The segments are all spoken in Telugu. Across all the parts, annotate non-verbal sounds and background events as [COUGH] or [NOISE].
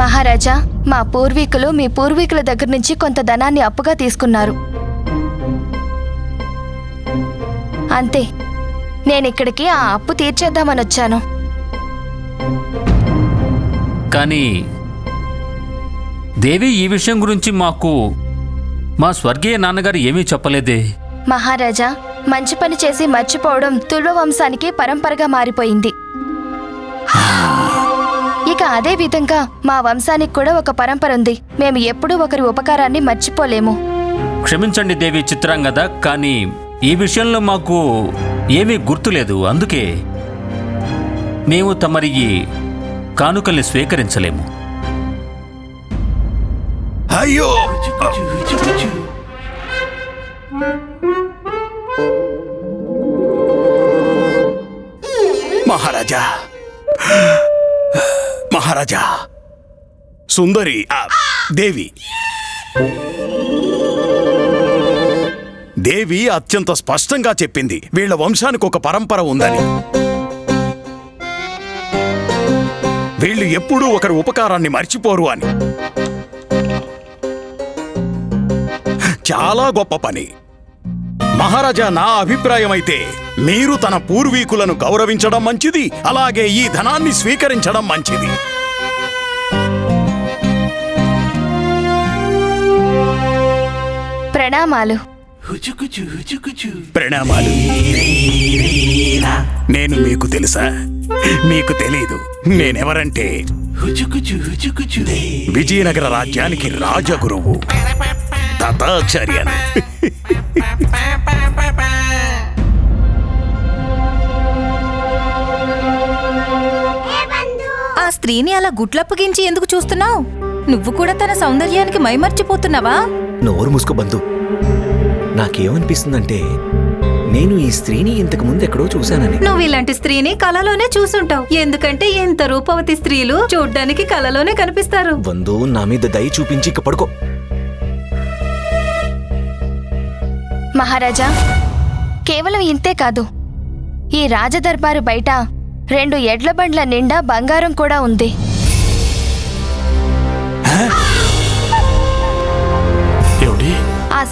మహారాజా మా పూర్వీకులు మీ పూర్వీకుల దగ్గర నుంచి కొంత ధనాన్ని అప్పుగా తీసుకున్నారు. అంతే నేనిక్కడికి ఆ అప్పు తీర్చేద్దామని వచ్చాను. కానీ దేవి ఈ విషయం గురించి మాకు మా స్వర్గీయ నాన్నగారు ఏమీ చెప్పలేదే. మహారాజా మంచి పని చేసి మర్చిపోవడం తుల్వ వంశానికి పరంపరగా మారిపోయింది. ఇక అదే విధంగా మా వంశానికి కూడా ఒక పరంపర ఉంది. మేము ఎప్పుడూ ఒకరి ఉపకారాన్ని మర్చిపోలేము. క్షమించండి దేవి చిత్రాంగద కానీ ఈ విషయంలో మాకు ఏమీ గుర్తులేదు అందుకే మేము తమరి కానుకల్ని స్వీకరించలేము. అయ్యో! మహారాజా! మహారాజా. సుందరి ఆ, దేవి. దేవి అత్యంత స్పష్టంగా చెప్పింది. వీళ్ళ వంశానికి ఒక పరంపర ఉందని. వీళ్ళు ఎప్పుడూ ఒకరి ఉపకారాన్ని మర్చిపోరు అని. చాలా గొప్ప పని. మహారాజా నా అభిప్రాయం అయితే మీరు తన పూర్వీకులను గౌరవించడం మంచిది అలాగే ఈ ధనాన్ని స్వీకరించడం మంచిది. ప్రణామాలు. ప్రణామాలు. నేను మీకు తెలుసా? మీకు తెలీదు. నేనెవరంటే? విజయనగర రాజ్యానికి రాజగురువు. దత్తాచార్యన్ ఆ స్త్రీని అలా గుట్లప్పగించి ఎందుకు చూస్తున్నావు? నువ్వు కూడా తన సౌందర్యానికి మైమర్చిపోతున్నావా? నోరు మూసుకో బంధు. నాకేమనిపిస్తుందంటే నేను ఈ స్త్రీని ఇంతకు ముందు ఎక్కడో చూశానని. నువ్వు ఇలాంటి స్త్రీని కలలోనే చూసుంటావు. ఎందుకంటే ఇంత రూపవతి స్త్రీలు చూడ్డానికి కలలోనే కనిపిస్తారు. బంధు నా మీద దయ చూపించి ఇక పడుకో. మహారాజా కేవలం ఇంతే కాదు. ఈ రాజదర్బారు బయట రెండు ఎడ్ల బండ్ల నిండా బంగారం కూడా ఉంది.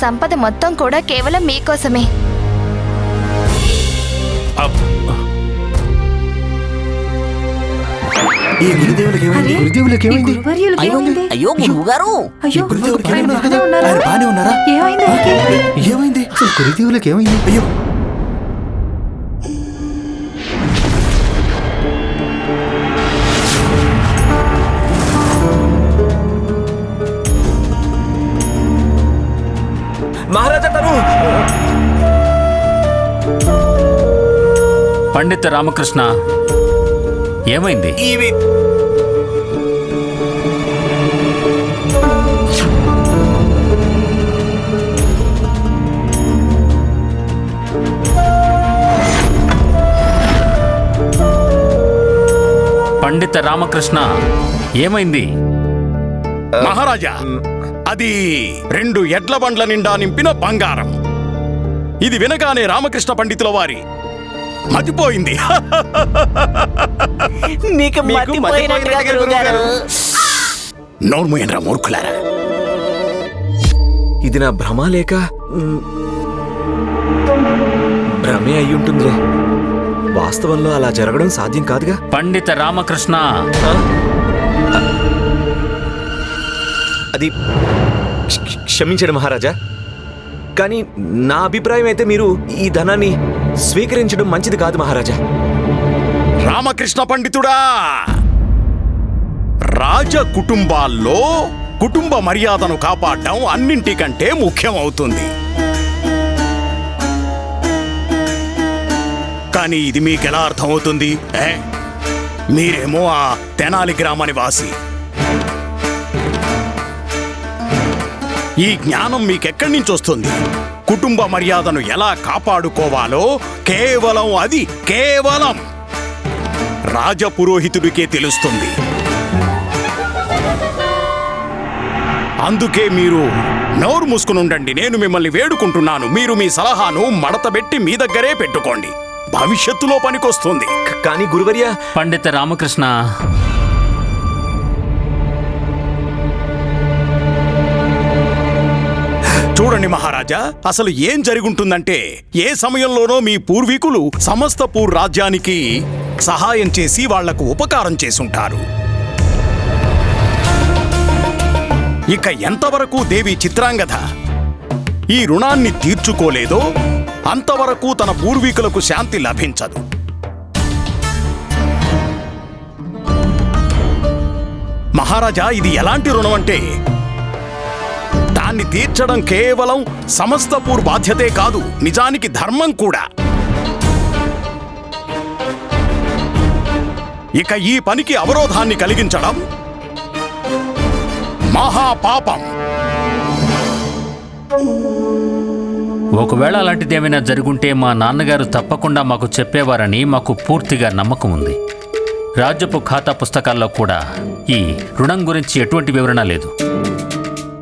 సంపద మొత్తం కూడా కేవలం మీకోసమే. అబ్- ఈ గురుదేవులకి ఏమైంది? అరే, గురుదేవులకి ఈ ఏమైంది? గురువర్యులకి ఏమైంది? అయ్యో గురువు గారు అయ్యో, గురుదేవులకి ఆయన ఏమైంది? బాగానే ఉన్నారా? ఆయన బానే ఉన్నారా? ఏమైంది? ఆయనకి? ఏమైంది? అసలు గురుదేవులకి ఏమైంది? అయ్యో. పండిత రామకృష్ణ ఏమైంది? ఇవి పండిత రామకృష్ణ ఏమైంది? మహారాజా అది రెండు ఎడ్ల బండ్ల నిండా నింపిన బంగారం. ఇది వినగానే రామకృష్ణ పండితుల వారి మతిపోయింది. మీకు మతిపోయినట్టుగా గురువు గారు? నోర్మోయనరా మూర్ఖులారా? ఇది నా భ్రమ లేక భ్రమే అయ్యుంటుందిలే వాస్తవంలో అలా జరగడం సాధ్యం కాదుగా? పండిత రామకృష్ణ? అది క్ష- క్ష- క్షమించండి మహారాజా. కానీ నా అభిప్రాయం అయితే మీరు ఈ ధనాన్ని స్వీకరించడం మంచిది కాదు మహారాజా. రామకృష్ణ పండితుడా! రాజ కుటుంబాల్లో కుటుంబ మర్యాదను కాపాడడం అన్నింటికంటే ముఖ్యమవుతుంది. కానీ ఇది మీకెలా అర్థమవుతుంది? ఏ? మీరేమో ఆ తెనాలి గ్రామ నివాసి. ఈ జ్ఞానం మీకెక్కడి నుంచి వస్తుంది? కుటుంబ మర్యాదను ఎలా కాపాడుకోవాలో కేవలం అది కేవలం రాజపురోహితుడికే తెలుస్తుంది. అందుకే మీరు నోరు మూసుకుని ఉండండి. నేను మిమ్మల్ని వేడుకుంటున్నాను. మీరు మీ సలహాను మడతబెట్టి మీ దగ్గరే పెట్టుకోండి. భవిష్యత్తులో పనికొస్తుంది. కానీ గురువర్య పండిత రామకృష్ణ చూడండి మహారాజా అసలు ఏం జరుగుంటుందంటే ఏ సమయంలోనో మీ పూర్వీకులు సమస్త పూర్ రాజ్యానికి సహాయం చేసి వాళ్ళకు ఉపకారం చేసుంటారు. ఇక ఎంతవరకు దేవి చిత్రాంగద ఈ రుణాన్ని తీర్చుకోలేదో అంతవరకు తన పూర్వీకులకు శాంతి లభించదు. మహారాజా ఇది ఎలాంటి రుణం అంటే దాన్ని తీర్చడం కేవలం సమస్తపూర్ బాధ్యతే కాదు నిజానికి ధర్మం కూడా. ఇక ఈ పనికి అవరోధాన్ని కలిగించడం మహాపాపం. ఒకవేళ అలాంటిదేమైనా జరుగుంటే మా నాన్నగారు తప్పకుండా మాకు చెప్పేవారని మాకు పూర్తిగా నమ్మకం ఉంది. రాజ్యపు ఖాతా పుస్తకాల్లో కూడా ఈ రుణం గురించి ఎటువంటి వివరణ లేదు.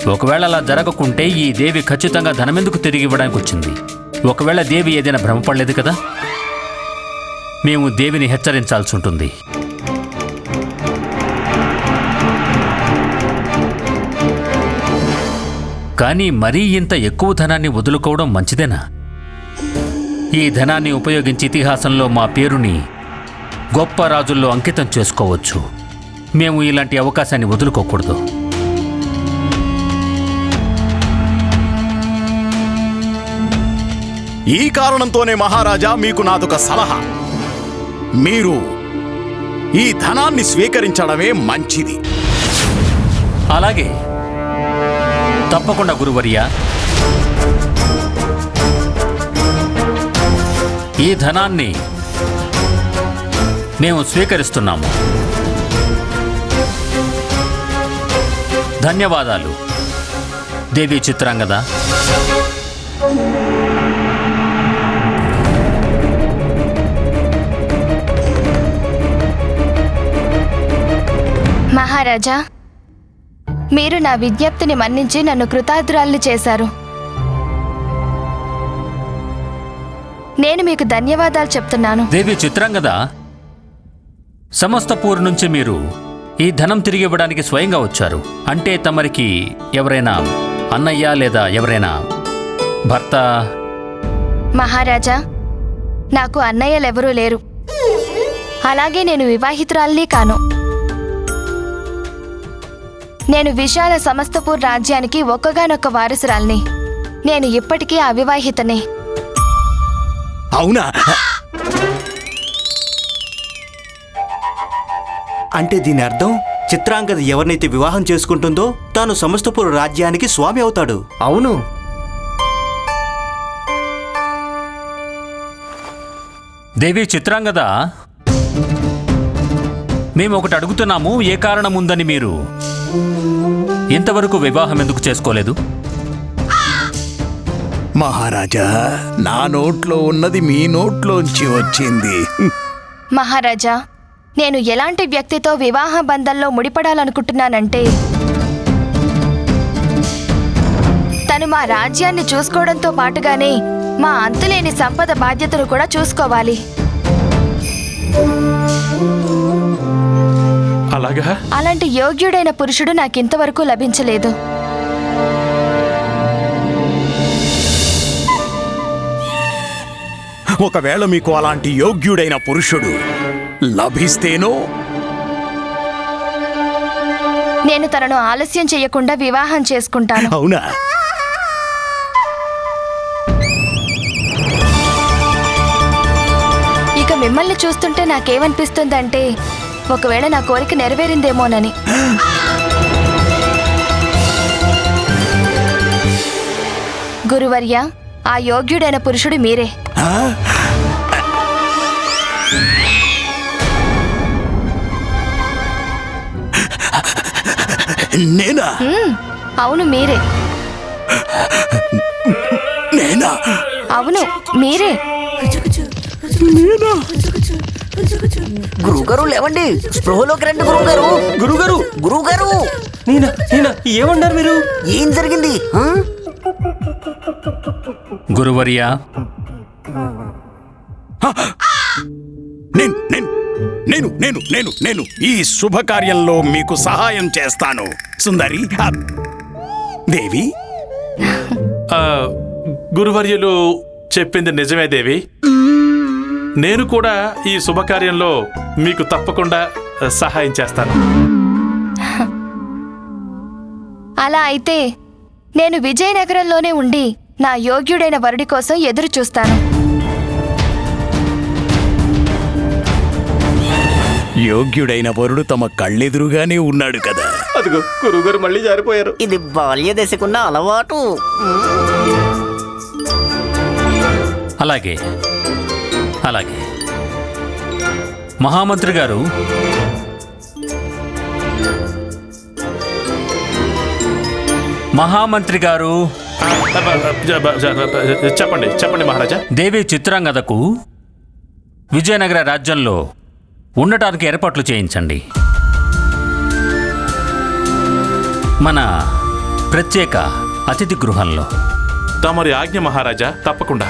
ఒకవేళ అలా జరగకుంటే ఈ దేవి ఖచ్చితంగా ధనమెందుకు తిరిగి ఇవ్వడానికి వచ్చింది? ఒకవేళ దేవి ఏదైనా భ్రమపడలేదు కదా? మేము దేవిని హెచ్చరించాల్సి ఉంటుంది. కానీ మరీ ఇంత ఎక్కువ ధనాన్ని వదులుకోవడం మంచిదేనా? ఈ ధనాన్ని ఉపయోగించి ఇతిహాసంలో మా పేరుని గొప్ప రాజుల్లో అంకితం చేసుకోవచ్చు. మేము ఇలాంటి అవకాశాన్ని వదులుకోకూడదు. ఈ కారణంతోనే మహారాజా మీకు నాదొక సలహా. మీరు ఈ ధనాన్ని స్వీకరించడమే మంచిది. అలాగే. తప్పకుండా గురువర్య. ఈ ధనాన్ని మేము స్వీకరిస్తున్నాము. ధన్యవాదాలు దేవి చిత్రాంగద. మహారాజా మీరు నా విజ్ఞప్తిని మన్నించి నన్ను కృతార్థురాల్ని చేశారు. నేను మీకు ధన్యవాదాలు చెప్తున్నాను. దేవి చిత్రాంగద సమస్తపూర్ నుంచి మీరు ఈ ధనం తిరిగి ఇవ్వడానికి స్వయంగా వచ్చారు. అంటే తమరికి ఎవరైనా అన్నయ్య లేదా ఎవరైనా భర్త? మహారాజా నాకు అన్నయ్యలెవరూ లేరు. అలాగే నేను వివాహితురాల్ని కాను. నేను విశాల సమస్తపూర్ రాజ్యానికి ఒక్కగానొక్క వారసురాల్ని. నేను ఇప్పటికీ అవివాహితనే. అవునా? అంటే దీని అర్థం చిత్రాంగద ఎవరినైతే వివాహం చేసుకుంటుందో తాను సమస్తపుర రాజ్యానికి స్వామి అవుతాడు. అవును. దేవి చిత్రాంగద? మేము ఒకటి అడుగుతున్నాము ఏ కారణం ఉందని మీరు? ఇంతవరకు వివాహం ఎందుకు చేసుకోలేదు? మహారాజా నా నోట్లో ఉన్నది మీ నోట్లోంచి వచ్చింది. మహారాజా నేను ఎలాంటి వ్యక్తితో వివాహ బంధంలో ముడిపడాలనుకుంటున్నానంటే తను మా రాజ్యాన్ని చూసుకోవడంతో పాటుగానే మా అంతులేని సంపద బాధ్యతను కూడా చూసుకోవాలి. అలాగా? అలాంటి యోగ్యుడైన పురుషుడు నాకింతవరకు లభించలేదు. ఒకవేళ మీకు అలాంటి యోగ్యుడైన పురుషుడు లభిస్తేనో? నేను తనను ఆలస్యం చేయకుండా వివాహం చేసుకుంటాను. అవునా? ఇక మిమ్మల్ని చూస్తుంటే నాకేమనిపిస్తుందంటే ఒకవేళ నా కోరిక నెరవేరిందేమోనని. గురువర్య ఆ యోగ్యుడైన పురుషుడు మీరే? నేనా? అవును మీరే. నేనా? అవును మీరే. గురువుగారు లేవండి. స్పృహలోకి రండి గురువుగారు. గురుగారు గురువుగారు. నేనా నేనా ఏమన్నారు మీరు? ఏం జరిగింది? గురువర్య. నేను నేను నేను నేను నేను నేను ఈ శుభకార్యంలో మీకు సహాయం చేస్తాను. సుందరి దేవి? ఆ, గురువర్యులు చెప్పింది నిజమే దేవి. నేను కూడా ఈ శుభకార్యంలో మీకు తప్పకుండా సహాయం చేస్తాను. అలా అయితే నేను విజయనగరంలోనే ఉండి నా యోగ్యుడైన వరుడి కోసం ఎదురు చూస్తాను. యోగ్యుడైన వరుడు తమ కళ్ళెదురుగానే ఉన్నాడు కదా. అదిగో గురువుగారు మళ్ళీ జారిపోయారు. ఇది బాల్య దశకున్న అలవాటు. అలాగే. అలాగే. మహామంత్రి గారు మహామంత్రి గారు చెప్పండి చెప్పండి మహారాజా. దేవి చిత్రాంగదకు విజయనగర రాజ్యంలో ఉండటానికి ఏర్పాట్లు చేయించండి. మన ప్రత్యేక అతిథి గృహంలో. తమరి ఆజ్ఞ మహారాజా తప్పకుండా.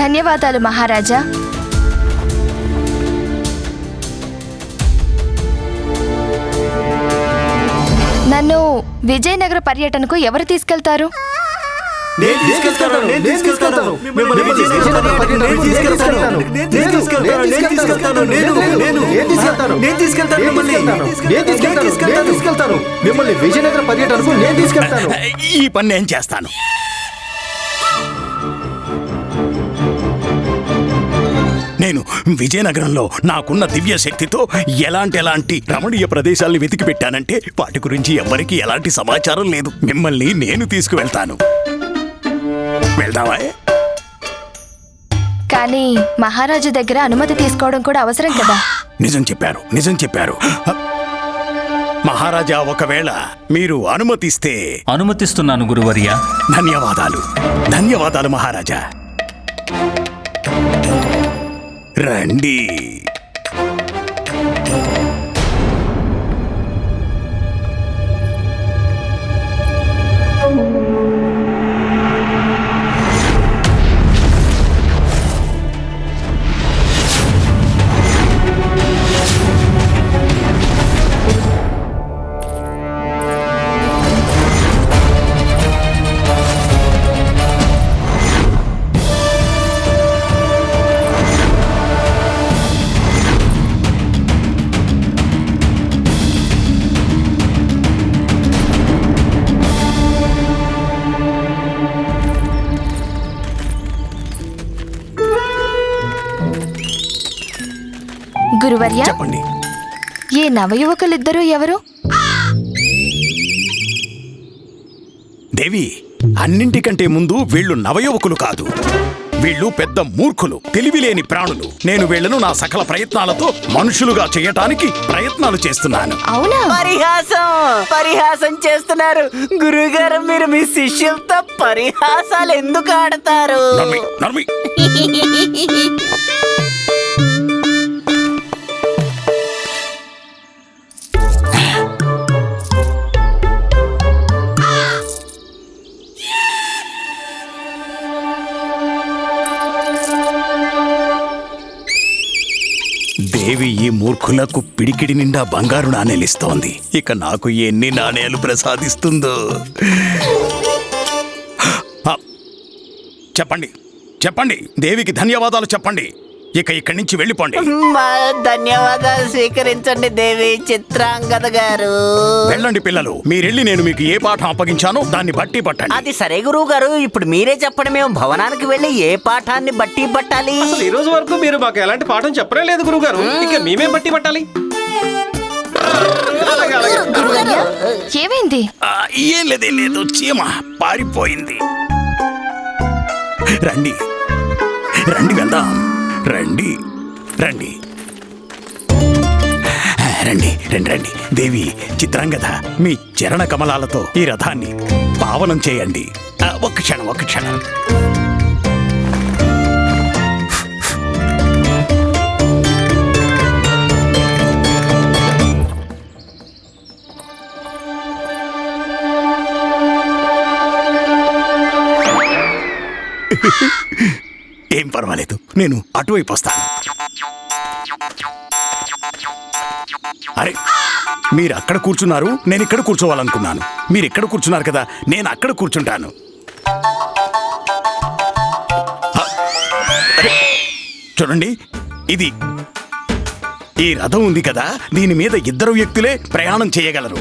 ధన్యవాదాలు మహారాజా. నన్ను విజయనగర పర్యటనకు ఎవరు తీసుకెళ్తారు? నేను తీసుకెళ్తాను నేను తీసుకెళ్తాను. నేను విజయనగరంలో నాకున్న దివ్య శక్తితో ఎలాంటి ఎలాంటి రమణీయ ప్రదేశాల్ని వెతికి పెట్టానంటే వాటి గురించి ఎవ్వరికీ ఎలాంటి సమాచారం లేదు. మిమ్మల్ని నేను తీసుకువెళ్తాను. వెళ్దావా కానీ మహారాజు దగ్గర అనుమతి తీసుకోవడం కూడా అవసరం కదా? నిజం చెప్పారు నిజం చెప్పారు. మహారాజా ఒకవేళ మీరు అనుమతిస్తే అనుమతిస్తున్నాను గురువర్య. ధన్యవాదాలు. ధన్యవాదాలు మహారాజా. రండి. గురువర్య చెప్పండి. ఈ నవయువకులిద్దరూ ఎవరు? దేవి అన్నింటికంటే ముందు వీళ్ళు నవయువకులు కాదు. వీళ్ళు పెద్ద మూర్ఖులు తెలివిలేని ప్రాణులు. నేను వీళ్ళను నా సకల ప్రయత్నాలతో మనుషులుగా చేయటానికి ప్రయత్నాలు చేస్తున్నాను. అవునా? పరిహాసం పరిహాసం చేస్తున్నారు. గురువుగారు మీరు మీ శిష్యులతో పరిహాసాలు ఎందుకు ఆడతారు? నర్మి నర్మి. [LAUGHS] మూర్ఖులకు పిడికిడి నిండా బంగారు నాణేలు ఇస్తోంది ఇక నాకు ఎన్ని నాణేలు ప్రసాదిస్తుందో. చెప్పండి చెప్పండి. దేవికి ధన్యవాదాలు చెప్పండి. ఇక ఇక్కడి నుంచి వెళ్ళిపోండి. మా ధన్యవాదాలు స్వీకరించండి దేవి చిత్రాంగద గారు. వెళ్ళండి పిల్లలు మీరెళ్ళి నేను మీకు ఏ పాఠం అప్పగించానో దాన్ని బట్టి పట్టండి. అది సరే గురువు గారు ఇప్పుడు మీరే చెప్పండి మేము భవనానికి వెళ్ళి ఏ పాఠాన్ని బట్టి పట్టాలి? అసలు ఈ రోజు వరకు మీరు మాకు ఎలాంటి పాఠం చెప్పనే లేదు గురుగారు ఇక మేమే బట్టి పట్టాలి? అలాగే, అలాగే. గురువర్య ఏమైంది? ఆ, ఏం లేదే లేదు. చీమ పారిపోయింది. రండి. రండి వెళ్దాం. రండి. రండి. రండి రండి రండి. దేవి చిత్రాంగద మీ చరణ కమలాలతో ఈ రథాన్ని పావనం చేయండి. ఒక ఒక్క క్షణం ఒక్క క్షణం. పర్వాలేదు. నేను అటువైపు వస్తాను. అరే మీరు అక్కడ కూర్చున్నారు నేను ఇక్కడ కూర్చోవాలనుకున్నాను. మీరు ఇక్కడ కూర్చున్నారు కదా నేను అక్కడ కూర్చుంటాను. చూడండి ఇది ఈ రథం ఉంది కదా దీని మీద ఇద్దరు వ్యక్తులే ప్రయాణం చేయగలరు.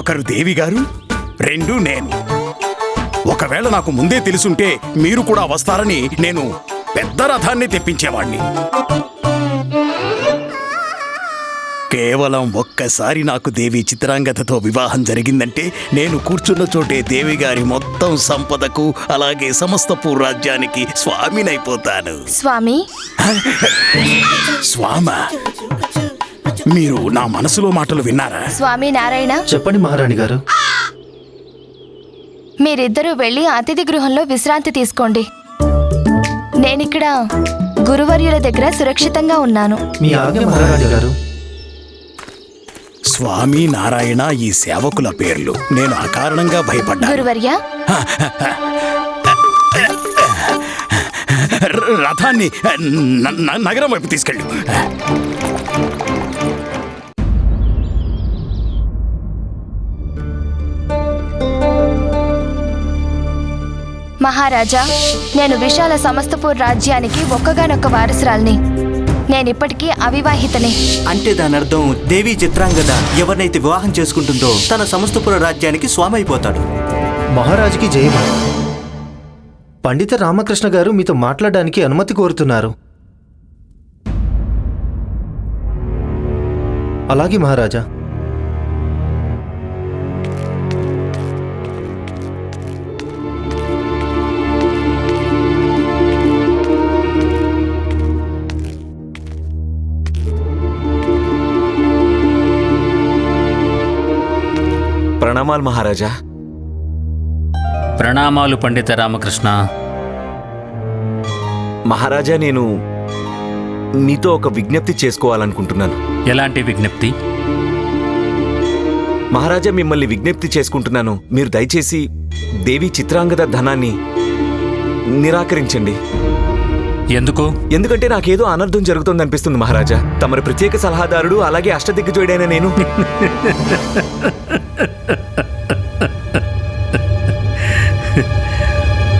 ఒకరు దేవి గారు రెండు నేను. ఒకవేళ నాకు ముందే తెలుసుంటే మీరు కూడా వస్తారని నేను పెద్ద రథాన్ని తెప్పించేవాణ్ణి. కేవలం ఒక్కసారి నాకు దేవి చిత్రాంగతతో వివాహం జరిగిందంటే నేను కూర్చున్న చోటే దేవి గారి మొత్తం సంపదకు అలాగే సమస్త రాజ్యానికి స్వామినైపోతాను. స్వామి? స్వామ మీరు నా మనసులో మాటలు విన్నారా? స్వామి నారాయణ? చెప్పండి మహారాణి గారు. మీరిద్దరూ వెళ్ళి అతిథి గృహంలో విశ్రాంతి తీసుకోండి. నేనిక్కడ గురువర్యుల దగ్గర సురక్షితంగా ఉన్నాను. మీ ఆజ్ఞ మహారాణి గారు. స్వామి నారాయణ ఈ సేవకుల పేర్లు. నేను అకారణంగా భయపడ్డాను. గురువర్య. రథాన్ని న- న- నగరం వైపు తీసుకెళ్ళు. మహారాజా నేను విశాల సమస్తపూర్ రాజ్యానికి ఒక్కగానొక్క వారసురాల్ని. నేనిప్పటికీ అవివాహితనే. అంటే దాని అర్థం దేవి చిత్రాంగద ఎవరినైతే వివాహం చేసుకుంటుందో తన సమస్తపుర రాజ్యానికి స్వామి అయిపోతాడు మహారాజుకి జయమ? పండిత రామకృష్ణ గారు మీతో మాట్లాడడానికి అనుమతి కోరుతున్నారు. అలాగే మహారాజా. ప్రణామాలు మహారాజా. ప్రణామాలు పండిత రామకృష్ణ. మహారాజా నేను మీతో ఒక విజ్ఞప్తి చేసుకోవాలనుకుంటున్నాను. ఎలాంటి విజ్ఞప్తి? మహారాజా మిమ్మల్ని విజ్ఞప్తి చేసుకుంటున్నాను. మీరు దయచేసి దేవి చిత్రాంగద ధనాన్ని నిరాకరించండి. ఎందుకు? ఎందుకంటే నాకేదో అనర్థం జరుగుతుంది అనిపిస్తుంది మహారాజా. తమరి ప్రత్యేక సలహాదారుడు అలాగే అష్టదిగ్గజుడైన నేను.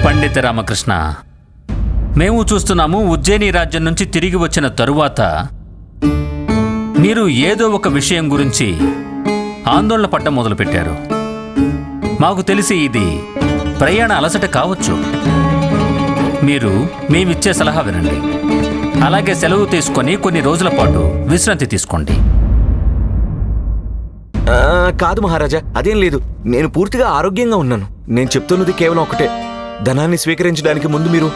పండిత రామకృష్ణ మేము చూస్తున్నాము ఉజ్జయిని రాజ్యం నుంచి తిరిగి వచ్చిన తరువాత మీరు ఏదో ఒక విషయం గురించి ఆందోళన పడ్డం మొదలుపెట్టారు. మాకు తెలిసి ఇది ప్రయాణ అలసట కావచ్చు. మీరు మేమిచ్చే సలహా వినండి. అలాగే సెలవు తీసుకొని కొన్ని రోజుల పాటు విశ్రాంతి తీసుకోండి. ఆ, కాదు మహారాజా అదేం లేదు. నేను పూర్తిగా ఆరోగ్యంగా ఉన్నాను. నేను చెప్తున్నది కేవలం ఒకటే. ధనాన్ని స్వీకరించడానికి ముందు మీరు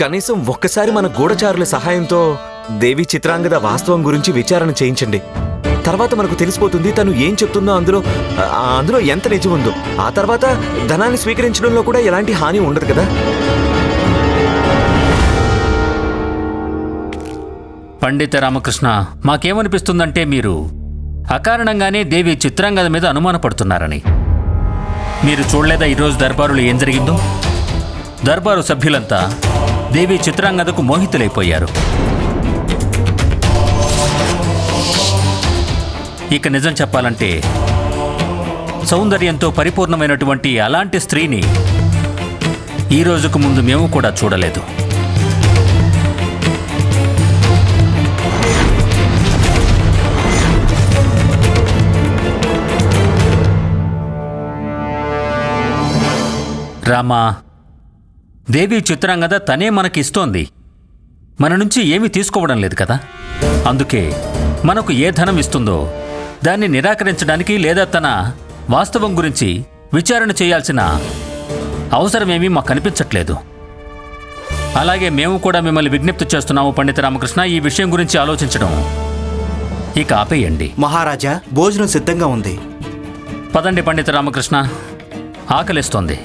కనీసం ఒక్కసారి మన గూఢచారుల సహాయంతో దేవి చిత్రాంగద వాస్తవం గురించి విచారణ చేయించండి. తర్వాత మనకు తెలిసిపోతుంది తను ఏం చెప్తుందో అందులో ఆ, అందులో ఎంత నిజం ఉందో. ఆ తర్వాత ధనాన్ని స్వీకరించడంలో కూడా ఎలాంటి హాని ఉండదు కదా. పండిత రామకృష్ణ మాకేమనిపిస్తుందంటే మీరు అకారణంగానే దేవి చిత్రాంగద మీద అనుమానపడుతున్నారని. మీరు చూడలేదా ఈరోజు దర్బారులో ఏం జరిగిందో? దర్బారు సభ్యులంతా దేవి చిత్రాంగదకు మోహితులైపోయారు. ఇక నిజం చెప్పాలంటే సౌందర్యంతో పరిపూర్ణమైనటువంటి అలాంటి స్త్రీని ఈ రోజుకు ముందు మేము కూడా చూడలేదు. రామా దేవి చిత్రాంగద తనే మనకి ఇస్తోంది మన నుంచి ఏమీ తీసుకోవడం లేదు కదా? అందుకే మనకు ఏ ధనం ఇస్తుందో దాన్ని నిరాకరించడానికి లేదా తన వాస్తవం గురించి విచారణ చేయాల్సిన అవసరమేమీ మాకు కనిపించట్లేదు. అలాగే మేము కూడా మిమ్మల్ని విజ్ఞప్తి చేస్తున్నాము పండిత రామకృష్ణ ఈ విషయం గురించి ఆలోచించడం ఇక ఆపేయండి. మహారాజా భోజనం సిద్ధంగా ఉంది. పదండి పండిత రామకృష్ణ. ఆకలిస్తోంది.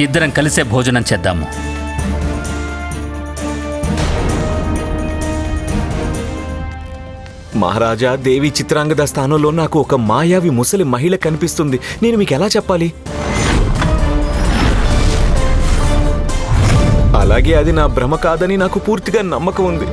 ఇద్దరం కలిసే భోజనం చేద్దాము. మహారాజా దేవి చిత్రాంగద స్థానంలో నాకు ఒక మాయావి ముసలి మహిళ కనిపిస్తుంది. నేను మీకు ఎలా చెప్పాలి? అలాగే అది నా భ్రమ కాదని నాకు పూర్తిగా నమ్మకం ఉంది.